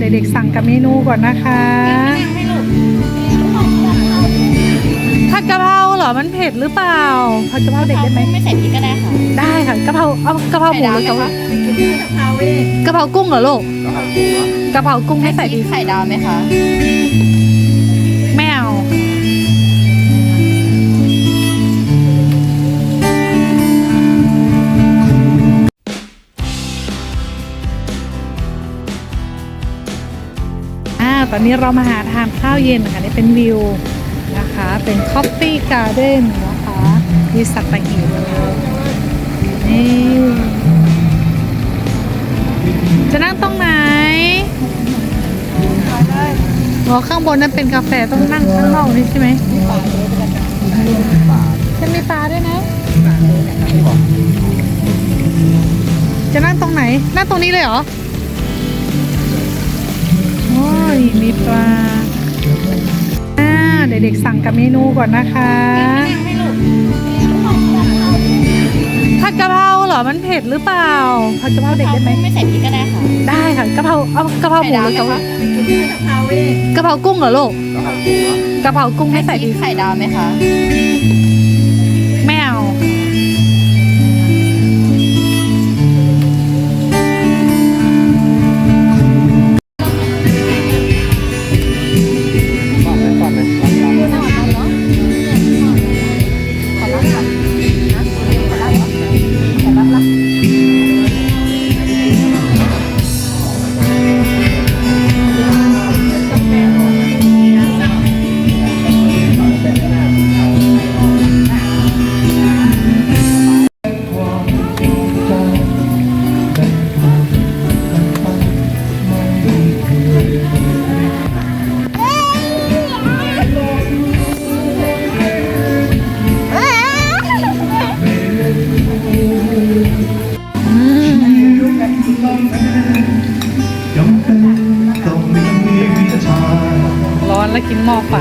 เด็กๆสั่งกับเมนูก่อนนะคะ ผัดกะเพราเหรอ มันเผ็ดหรือเปล่า ผัดกะเพราเด็กได้ไหม ไม่ใส่พริกก็ได้ค่ะ ได้ค่ะกะเพราเอากะเพราหมูหรือกะเพรากะเพรากุ้งเหรอลูกกะเพรากุ้งไม่ใส่พริกไข่ดาวไหมคะ ตอนนี้เรามาหาทานข้าวเย็นค่ะนี่เป็นวิวนะคะ เป็น Coffee Garden นนะคะที่สัตหีบเลยนี่จะนั่งตรงไหนอ๋อข้างบนนั้นเป็นกาแฟต้องนั่งข้างนอกนี่ใช่ไหมจะมีปลาด้วยนะ จะนั่งตรงไหน นั่งตรงนี้เลยเหรอ ยมีปลาอ่าเด็กๆสั่งกับเมนูก่อนนะคะ ผัดกะเพราเหรอ มันเผ็ดหรือเปล่า ผัดกะเพราเด็กได้ไหม ไม่ใส่พริกก็ได้ค่ะ ได้ค่ะกะเพราเอากะเพราหมูหรือกะเพรากะเพรากุ้งเหรอลูกกะเพรากุ้งไม่ใส่พริกไข่ดาวไหมคะ แล้วกินหม้อไฟ